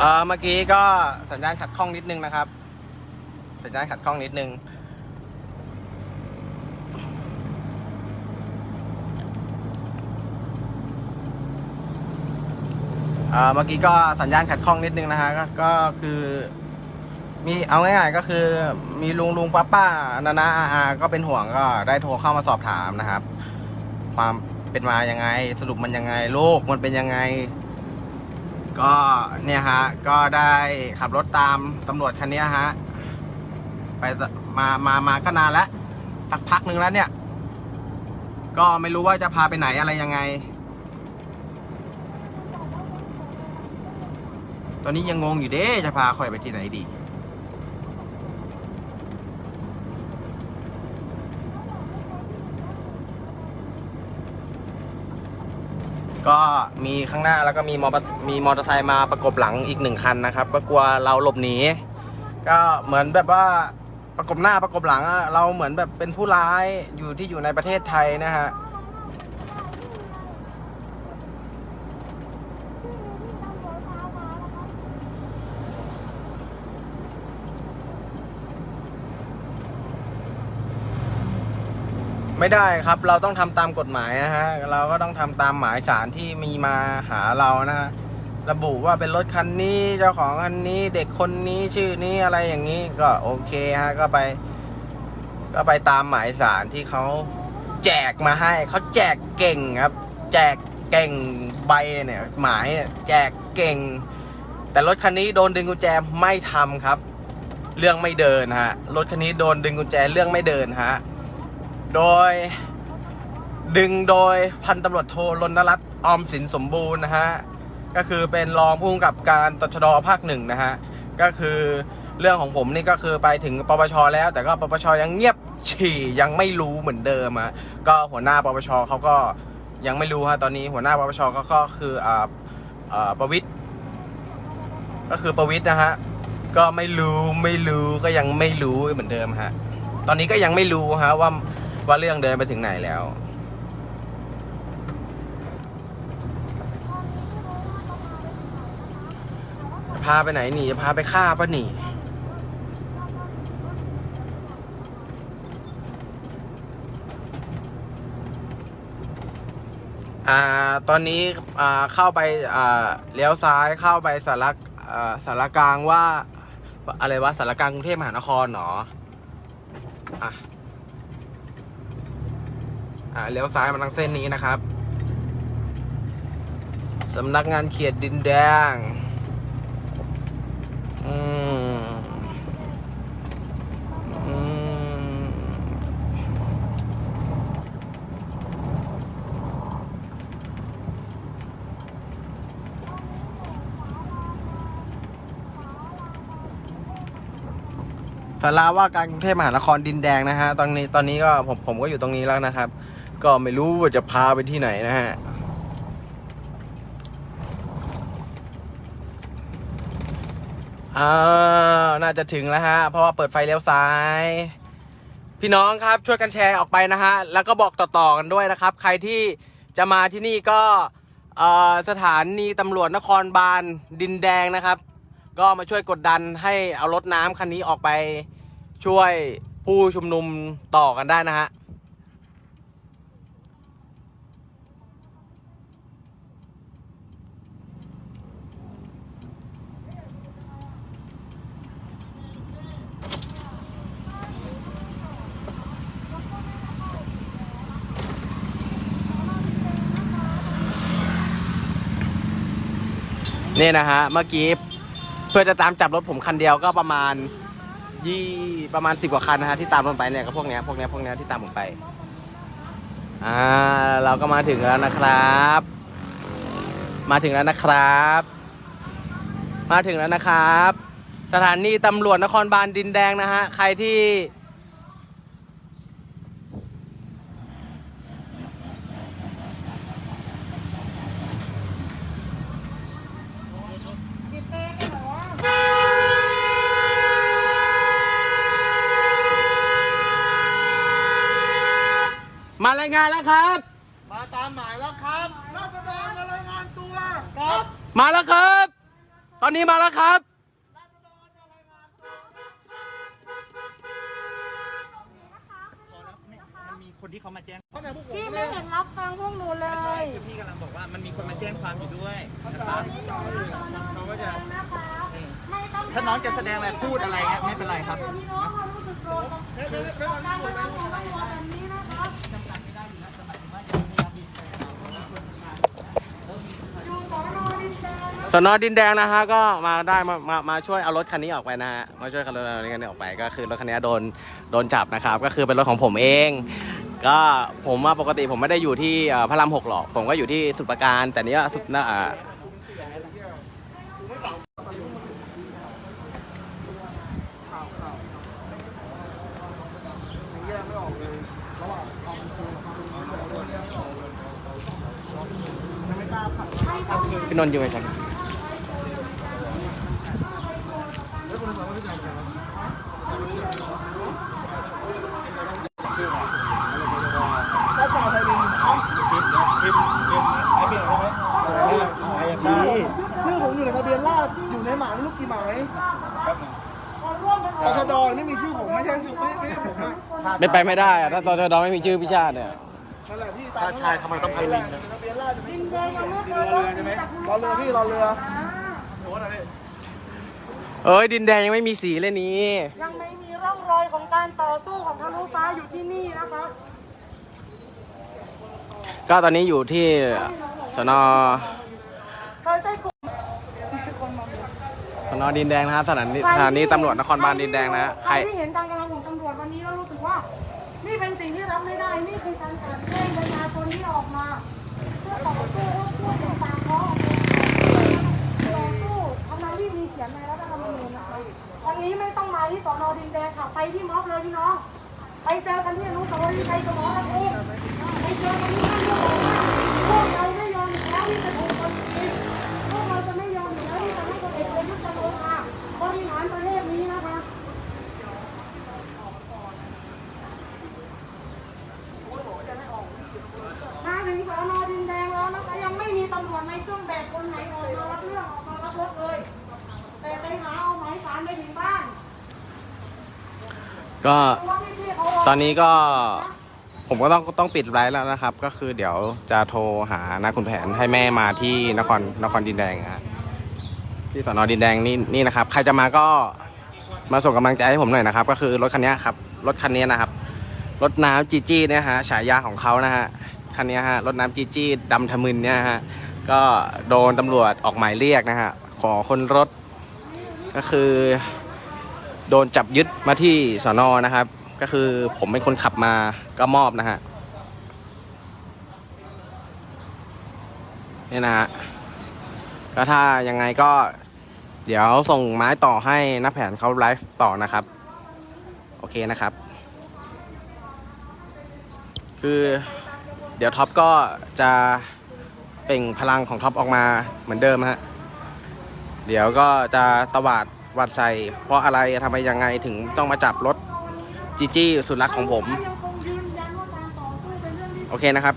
เออเมื่อกี้ก็สัญญาณขัดข้องนิดนึงนะครับ สัญญาณขัดข้องนิดนึง เอ่อเมื่อกี้ก็สัญญาณขัดข้องนิดนึงนะฮะก็ก็คือ มีเอาง่ายๆก็คือ มีลุงลุงป้าป้านานาอาอาก็เป็นห่วงก็ ได้โทรเข้ามาสอบถามนะครับ ความเป็นมายังไง สรุปมันยังไงโรคมันเป็นยังไง ก็เนี่ยฮะ ก็ได้ขับรถตามตำรวจคันนี้ฮะ ไปมามามาก็นานแล้วพักพักหนึ่งแล้วเนี่ย ก็ไม่รู้ว่าจะพาไปไหนอะไรยังไง ตอนนี้ยังงงอยู่เด้จะพาคอยไปที่ไหนดี ก็มีข้างหน้าแล้วก็มีมอเตอร์มีมอเตอร์ไซค์มาประกบหลังอีกหนึ่งคันนะครับ ก็กลัวเราหลบหนีก็เหมือนแบบว่าประกบหน้าประกบหลังเราเหมือนแบบเป็นผู้ร้ายอยู่ที่อยู่ในประเทศไทยนะฮะ ไม่ได้ครับเราต้องทำตามกฎหมายนะฮะเราก็ต้องทำตามหมายสารที่มีมาหาเรานะฮะระบุว่าเป็นรถคันนี้เจ้าของคันนี้เด็กคนนี้ชื่อนี้อะไรอย่างนี้ก็โอเคฮะก็ไป ก็ไปตามหมายสารที่เขาแจกมาให้เขาแจกเก่งครับ แจกเก่งใบเนี่ยหมายเนี่ยแจกเก่ง แต่รถคันนี้โดนดึงกุญแจไม่ทำครับ เรื่องไม่เดินฮะรถคันนี้โดนดึงกุญแจเรื่องไม่เดินฮะ โดยดึงโดยพันตำรวจโทรณรัตน์ออมสินสมบูรณ์นะฮะ ก็คือเป็นรองผู้กำกับการตชดภาคหนึ่งนะฮะ ก็คือเรื่องของผมนี่ก็คือไปถึงปปชแล้ว แต่ก็ปปชยังเงียบฉี่ยังไม่รู้เหมือนเดิมอะก็หัวหน้าปปชเขาก็ยังไม่รู้ฮะตอนนี้หัวหน้าปปชก็ก็คืออ่าอ่าประวิทย์ก็คือประวิทย์นะฮะก็ไม่รู้ไม่รู้ก็ยังไม่รู้เหมือนเดิมฮะตอนนี้ก็ยังไม่รู้ฮะว่า ว่าเรื่องเดินไปถึงไหนแล้วจะพาไปไหนหนีจะพาไปฆ่าปะหนีอ่าตอนนี้อ่าเข้าไปอ่าเลี้ยวซ้ายเข้าไปสารอ่าสารกลางว่า อะไรวะสารกลางกรุงเทพมหานครเหรออะ อ่าเลี้ยวซ้ายมาทางเส้นนี้นะครับสำนักงานเขตดินแดง อืมอืมสาราว่าการกรุงเทพมหานครดินแดงนะฮะ ตอนนี้ตอนนี้ก็ผมผมก็อยู่ตรงนี้แล้วนะครับ ก็ไม่รู้ว่าจะพาไปที่ไหนนะฮะ อ้าว น่าจะถึงแล้วฮะ เพราะว่าเปิดไฟเลี้ยวซ้าย พี่น้องครับช่วยกันแชร์ออกไปนะฮะ แล้วก็บอกต่อๆกันด้วยนะครับ ใครที่จะมาที่นี่ก็อ่อสถานีตำรวจนครบาลดินแดงนะครับ ก็มาช่วยกดดันให้เอารถน้ำคันนี้ออกไปช่วยผู้ชุมนุมต่อกันได้นะฮะ นี่นะฮะ เมื่อกี้เพื่อจะตามจับรถผมคันเดียวก็ประมาณยี่ประมาณสิบกว่าคันนะฮะที่ตามผมไปเนี่ยก็พวกเนี้ยพวกเนี้ยพวกเนี้ยที่ตามผมไป อ่า เราก็มาถึงแล้วนะครับ มาถึงแล้วนะครับ มาถึงแล้วนะครับ สถานีตำรวจนครบาลดินแดงนะฮะ ใครที่ มารายงานแล้วครับ มาตามหมายแล้วครับราษฎรมารายงานตัวครับมาแล้วครับ ตอนนี้มาแล้วครับ มันมีคนที่เขามาแจ้งพี่ไม่เห็นรับฟังพวกหนูเลยคือพี่กำลังบอกว่ามันมีคนมาแจ้งความอยู่ด้วยนะครับเขาก็จะนะคะไม่ต้องถ้าน้องจะแสดงอะไรพูดอะไรเงี้ยไม่เป็นไรครับ พี่น้องเขารู้สึกโกรธกับการกระทำของตำรวจแบบนี้นะคะอยู่สอ นอดินแดงสนอดินแดงนะฮะก็มาได้มามามาช่วยเอารถคันนี้ออกไปนะฮะมาช่วยคันรถคันนี้ออกไปก็คือรถคันนี้โดนโดนจับนะครับ ก็คือเป็นรถของผมเอง ก็ผมว่าปกติผมไม่ได้อยู่ที่พระรามหกหรอก ผมก็อยู่ที่สุประการ แต่เนี้ยสุดนะอ่าพี่นนท์อยู่ไหมครับ ชื่อผมอยู่ในทะเบียนราษฎร์อยู่ในหมายไม่รู้กี่หมายตชดไม่มีชื่อผมไม่ใช่ชื่อไม่ไม่ใช่ผมนะไม่ไปไม่ได้อะถ้าตชดไม่มีชื่อพิชาติเนี่ย นั่นแหละที่ตามชายทำไมต้องพันลิงทะเบียนราษฎร์ดินแดงกับลูกเรือใช่ไหมรอเรือพี่รอเรือเอ้ยดินแดงยังไม่มีสีเลยนี้ยังไม่มีร่องรอยของการต่อสู้ของทะลุฟ้าอยู่ที่นี่นะคะก็ตอนนี้อยู่ที่สน โดยใช้กลุ่ม สนดินแดงนะครับสถานีสถานีตำรวจนครบาลดินแดงนะฮะใคใครรที่เห็นการกระทำของตำรวจวันนี้แล้วรู้สึกว่า นี่เป็นสิ่งที่รับไม่ได้ นี่คือการกลั่นแกล้งประชาชนที่ออกมาเพื่อต่อสู้เพื่อเป็นปากท้องต่อสู้ทั้งนั้นที่มีเขียนในรัฐธรรมนูญนะคะวันนี้ไม่ต้องมาที่สอนอดินแดงค่ะไปที่ม็อบเลยพี่น้อง ไปเจอกันที่อนุสาวรีย์ชัยสมรภูมิไปเจอกันที่นั่นด้วยพวกเราไม่ยอมอยู่แล้วที่จะถูกคนกิน เอกประยุทธ์จันทร์โอชาบริหารประเทศนี้นะคะมาถึงสอนอดินแดงแล้วนะคะยังไม่มีตำรวจในเครื่องแบบคนไหนออกมารับเรื่องออกมารับรถเลย แต่ไปหาเอาหมายสารไปถึงบ้านก็ตัวพี่ๆเขาตอนนี้ก็ผมก็ต้องต้องปิดไลฟ์แล้วนะครับ ก็คือเดี๋ยวจะโทรหานาคุณแผนให้แม่มาที่นครนครดินแดงนะฮะ ที่สอนอดินแดงนี่นี่นะครับ ใครจะมาก็มาส่งกำลังใจให้ผมหน่อยนะครับ ก็คือรถคันนี้ครับ รถคันนี้นะครับ รถน้ำจีจี้เนี่ยฮะฉายาของเขานะฮะคันนี้ฮะรถน้ำจีจี้ดำทะมึนเนี่ยฮะก็โดนตำรวจออกหมายเรียกนะฮะขอคนรถ ก็คือ โดนจับยึดมาที่สอนอนะครับ ก็คือผมเป็นคนขับมาก็มอบนะฮะนี่นะฮะก็ถ้ายังไงก็ เดี๋ยวส่งไม้ต่อให้นักแผนเขาไลฟ์ต่อนะครับ โอเคนะครับ คือเดี๋ยวท็อปก็จะเปล่งพลังของท็อปออกมาเหมือนเดิมฮะเดี๋ยวก็จะตวาดวัดใส่เพราะอะไรทำไมยังไงถึงต้องมาจับรถจีจี้สุดรักของผม โอเคนะครับ